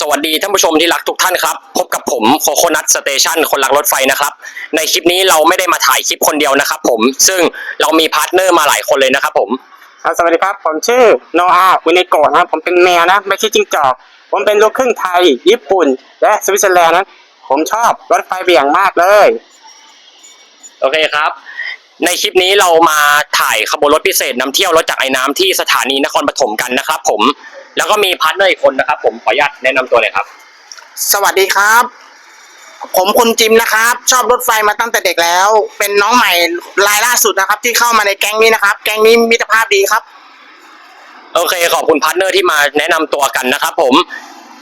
สวัสดีท่านผู้ชมที่รักทุกท่านครับ พบกับผมโคโคนัทสเตชันคนรักรถไฟนะครับ ในคลิปนี้เราไม่ได้มาถ่ายคลิปคนเดียวนะครับผม ซึ่งเรามีพาร์ทเนอร์มาหลายคนเลยนะครับผม ครับสวัสดีครับ ผมชื่อโนอาอุเนโกะนะครับ ผมเป็นแมวนะ ไม่ใช่จิ้งจอก ผมเป็นลูกครึ่งไทย ญี่ปุ่น และสวิตเซอร์แลนด์นะผมชอบรถไฟเบี่ยงมากเลย โอเคครับ ในคลิปนี้เรามาถ่ายขบวนรถพิเศษนำเที่ยวรถจากไอ้น้ำที่สถานีนครปฐมกันนะครับผม แล้วก็มีพาร์ทเนอร์อีกคนนะครับ ผมขออนุญาตแนะนำตัวเลยครับ สวัสดีครับ ผมคุณจิมนะครับ ชอบรถไฟมาตั้งแต่เด็กแล้ว เป็นน้องใหม่รายล่าสุดนะครับ ที่เข้ามาในแก๊งนี้นะครับ แก๊งนี้มิตรภาพดีครับ โอเค ขอบคุณพาร์ทเนอร์ที่มาแนะนำตัวกันนะครับผม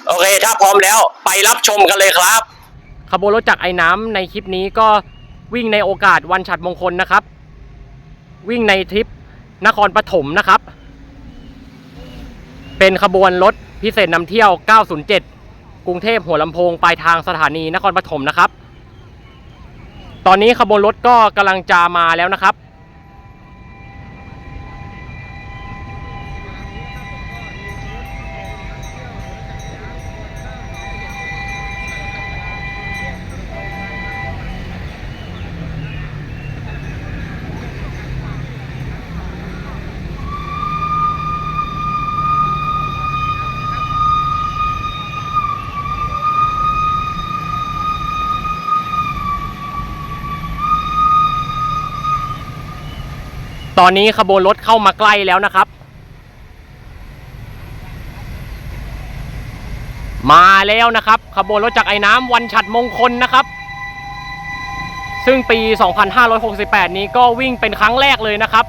โอเค ถ้าพร้อมแล้วไปรับชมกันเลยครับ ขบวนรถจักรไอ้น้ำในคลิปนี้ก็วิ่งในโอกาสวันฉัดมงคลนะครับ วิ่งในทริปนครปฐมนะครับ เป็นขบวนรถพิเศษนำเที่ยว 907 กรุงเทพหัวลำโพง ปลายทางสถานีนครปฐมนะครับ ตอนนี้ขบวนรถก็กำลังจะมาแล้วนะครับ ตอนนี้ขบวนรถเข้ามาใกล้แล้วนะครับ มาแล้วนะครับ ขบวนรถจากไอ้น้ำวันฉัดมงคลนะครับ ซึ่งปี 2568 นี้ก็วิ่งเป็นครั้งแรกเลยนะครับ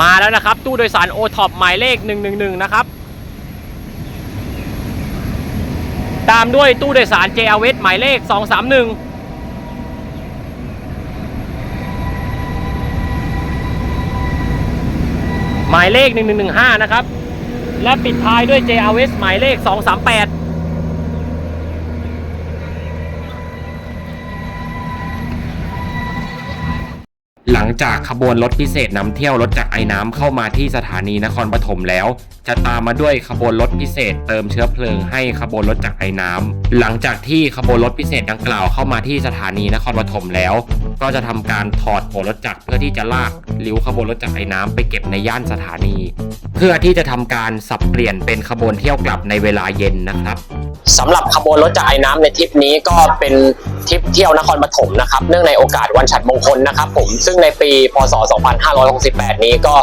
มาแล้วนะครับ ตู้โดยสารโอท็อปหมายเลข 111 นะครับ ตามด้วยตู้โดยสาร j r v หมายเลข 231หมายเลข 1115 นะครับ และปิดท้ายด้วย JRS หมายเลข 238 ลังจากขบวนรถพิเศษนำเที่ยวรถจากไอ้น้ำเข้ามาที่สถานีนครปฐมแล้ว จะตามมาด้วยขบวนรถพิเศษเติมเชื้อเพลิงให้ขบวนรถจากไอ้น้ำหลังจากที่ขบวนรถพิเศษดังกล่าวเข้ามาที่สถานีนครปฐมแล้ว ก็จะทำการถอดหัวรถจักรเพื่อที่จะลากลิ้วขบวนรถจากไอ้น้ำไปเก็บในย่านสถานี เพื่อที่จะทำการสับเปลี่ยนเป็นขบวนเที่ยวกลับในเวลาเย็นนะครับ สำหรับขบวนรถจากไอ้น้ำในทริปนี้ก็เป็นทริปเที่ยวนครปฐมนะครับเนื่องในโอกาสวันฉัดมงคลนะครับผมซึ่งในปีพศ 2568 นี้ก็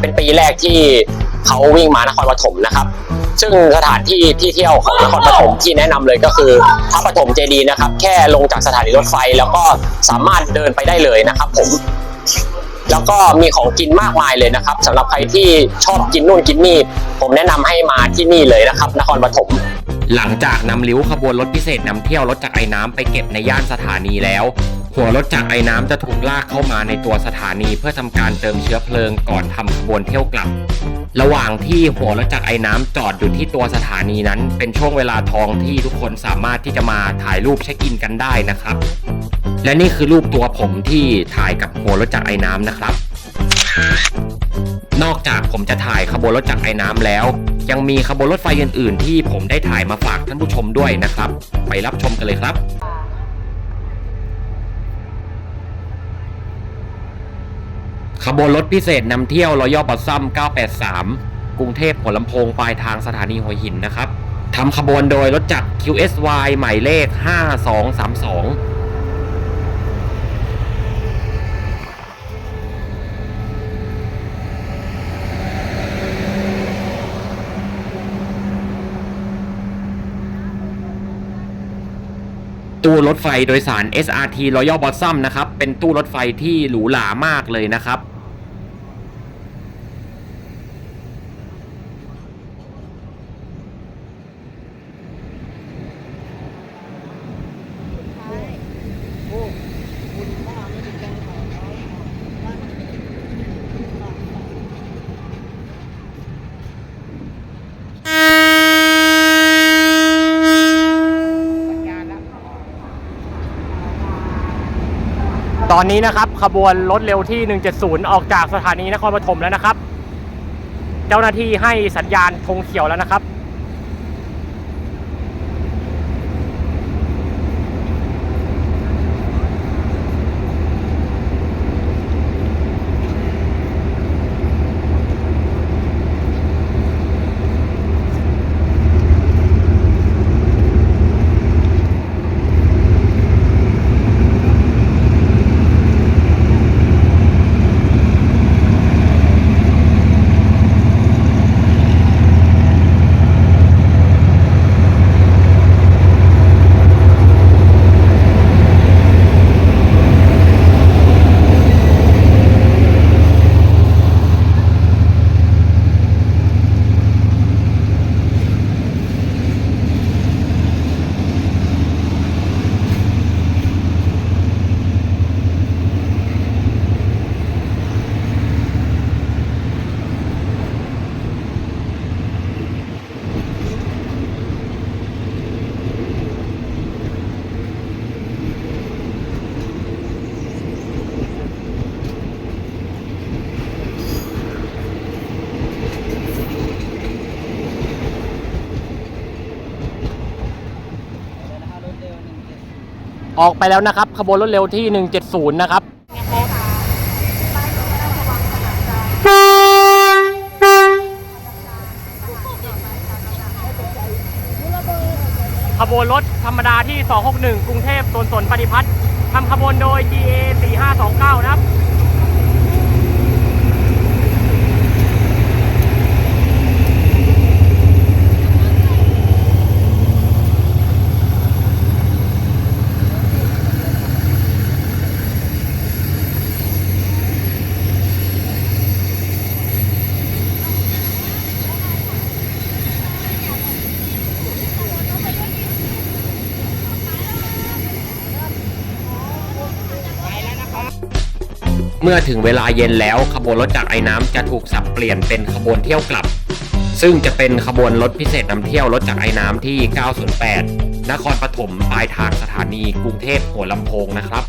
เป็นปีแรกที่เขาวิ่งมานครปฐมนะครับ ซึ่งสถานที่ที่เที่ยวของนครปฐมที่แนะนำเลยก็คือพระปฐมเจดีย์นะครับ แค่ลงจากสถานีรถไฟแล้วก็สามารถเดินไปได้เลยนะครับ ผม แล้วก็มีของกินมากมายเลยนะครับสำหรับใครที่ชอบกินนู่นกินนี่ผมแนะนำให้มาที่นี่เลยนะครับ นครปฐม หลังจากนำลิ้วขบวนรถพิเศษนำเที่ยวรถจากรไอ้น้ำไปเก็บในย่านสถานีแล้ว หัวรถจากรไอ้น้ำจะถูกลากเข้ามาในตัวสถานีเพื่อทำการเติมเชื้อเพลิงก่อนทำขบวนเที่ยวกลับ ระหว่างที่หัวรถจากรไอ้น้ำจอดอยู่ที่ตัวสถานีนั้น เป็นช่วงเวลาทองที่ทุกคนสามารถที่จะมาถ่ายรูปเช็คอินกันได้นะครับ และนี่คือรูปตัวผมที่ถ่ายกับหัวรถจากรไอ้น้ำนะครับ นอกจากผมจะถ่ายขบวนรถจักรไอ้น้ำแล้ว ยังมีขบวนรถไฟอื่น ๆ ที่ผมได้ถ่ายมาฝากท่านผู้ชมด้วยนะครับ ไปรับชมกันเลยครับขบวนรถพิเศษนำเที่ยวรอยอปัสซัม 983 กรุงเทพหัวลำโพงปลายทางสถานีหัวหินนะครับทำขบวนโดยรถจักร QSY หมายเลข 5232 ตู้รถไฟโดยสาร SRT Royal Blossom นะครับ เป็นตู้รถไฟที่หรูหรามากเลยนะครับ ตอนนี้นะครับขบวนรถเร็วที่ 170 ออกจากสถานีนครปฐมแล้วนะครับ เจ้าหน้าที่ให้สัญญาณธงเขียวแล้วนะครับ ออกไปแล้วนะครับ ขบวนรถเร็วที่ 170 นะครับขบวนรถธรรมดาที่ 261 กรุงเทพสวนสนปฏิพัฒน์ทำขบวนโดย GA 4529 นะครับ เมื่อถึงเวลาเย็นแล้วขบวนรถจากไอ้น้ำจะถูกสับเปลี่ยนเป็นขบวนเที่ยวกลับ ซึ่งจะเป็นขบวนรถพิเศษนำเที่ยวรถจากไอ้น้ำที่ 908 นครปฐมปลายทางสถานีกรุงเทพหัวลำโพงนะครับ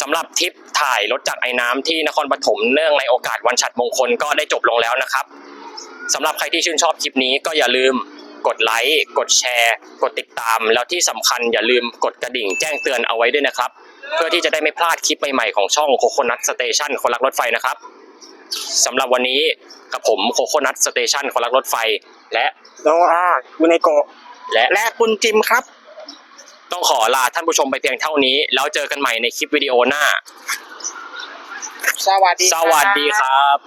สำหรับทริปถ่ายรถจากไอ้น้ำที่นครปฐมเนื่องในโอกาสวันฉัตรมงคลก็ได้จบลงแล้วนะครับสำหรับใครที่ชื่นชอบคลิปนี้ก็อย่าลืมกดไลค์กดแชร์ กดติดตาม แล้วที่สำคัญอย่าลืมกดกระดิ่งแจ้งเตือนเอาไว้ด้วยนะครับ เพื่อที่จะได้ไม่พลาดคลิปใหม่ๆของช่องโคโคนัทสเตชันคนรักรถไฟนะครับสำหรับวันนี้กับผมโคโคนัทสเตชันคนรักรถไฟ และโนอาอุเนโกะและและคุณจิมครับ ต้องขอลาท่านผู้ชมไปเพียงเท่านี้ แล้วเจอกันใหม่ในคลิปวิดีโอหน้า สวัสดีสวัสดีครับบ